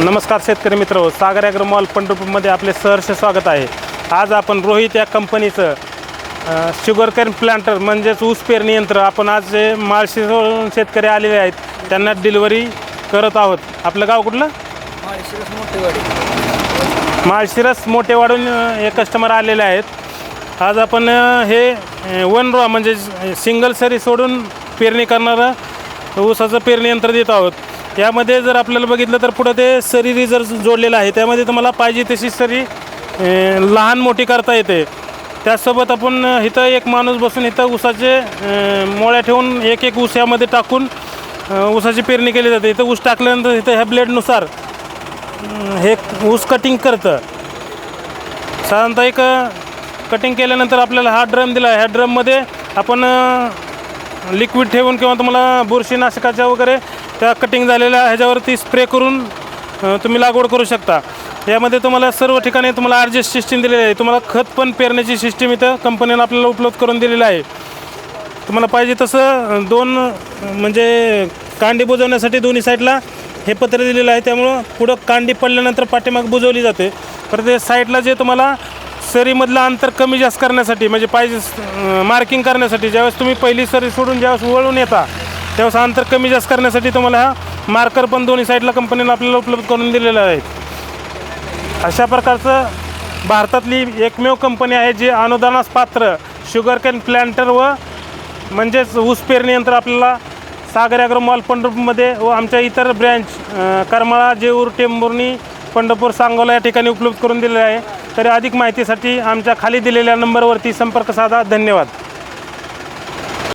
नमस्कार शेतकरी मित्र सागर ॲग्रो मॉल पंढरपूरमध्ये आपले सहर्ष स्वागत आहे. आज आपण रोहित या कंपनीचं शुगर कॅन प्लांटर म्हणजेच ऊस पेरणी यंत्र आपण आज जे माळशिरसवरून शेतकरी आलेले आहेत त्यांना डिलिव्हरी करत आहोत. आपलं गाव कुठलं? माळशिरस मोठेवाडी माळशिरस मोठेवाडून हे कस्टमर आलेले आहेत. आज आपण हे वन रॉ म्हणजे सिंगल सरी सोडून पेरणी करणारं ऊसाचं पेरणी यंत्र देत आहोत. यामध्ये जर आपल्याला बघितलं तर पुढं ते सरीरी जर जोडलेलं आहे त्यामध्ये तुम्हाला पाहिजे तशी सरी लहान मोठी करता येते. त्याचसोबत आपण इथं एक माणूस बसून इथं ऊसाचे मोळ्या ठेवून एक एक ऊस यामध्ये टाकून ऊसाची पेरणी केली जाते. इथं ऊस टाकल्यानंतर इथं ह्या ब्लेडनुसार हे ऊस कटिंग करतं. साधारणतः एक कटिंग केल्यानंतर आपल्याला हा ड्रम दिला ह्या ड्रममध्ये आपण लिक्विड ठेवून किंवा तुम्हाला बुरशीनाशकाच्या वगैरे त्या कटिंग झालेल्या ह्याच्यावरती स्प्रे करून तुम्ही लागवड करू शकता. यामध्ये तुम्हाला सर्व ठिकाणी तुम्हाला ॲडजस्ट सिस्टीम दिलेली आहे. तुम्हाला खत पण पेरण्याची सिस्टीम इथं कंपनीनं आपल्याला उपलब्ध करून दिलेलं आहे. तुम्हाला पाहिजे तसं दोन म्हणजे कांडी बुजवण्यासाठी दोन्ही साईडला हे पत्र दिलेलं आहे. त्यामुळं पुढं कांडी पडल्यानंतर पाठीमाग बुजवली जाते. परत ते साईडला जे तुम्हाला सरीमधलं अंतर कमी जास्त करण्यासाठी म्हणजे पाहिजे मार्किंग करण्यासाठी ज्यावेळेस तुम्ही पहिली सरी सोडून ज्यावेळेस वळून येता तेव्हा अंतर कमी जास्त करण्यासाठी तुम्हाला हा मार्कर पण दोन्ही साईडला कंपनीनं आपल्याला उपलब्ध करून दिलेला आहे. अशा प्रकारचं भारतातली एकमेव कंपनी आहे जी अनुदानास पात्र शुगर कॅन प्लॅन्टर व म्हणजेच ऊस पेरणी यंत्र आपल्याला सागर ॲग्रो मॉल पंढरपूरमध्ये व आमच्या इतर ब्रँच करमाळा जेऊर टेंबुर्णी पंढरपूर सांगोला या ठिकाणी उपलब्ध करून दिलेले आहे. तरी अधिक माहितीसाठी आमच्या खाली दिलेल्या नंबरवरती संपर्क साधा. धन्यवाद.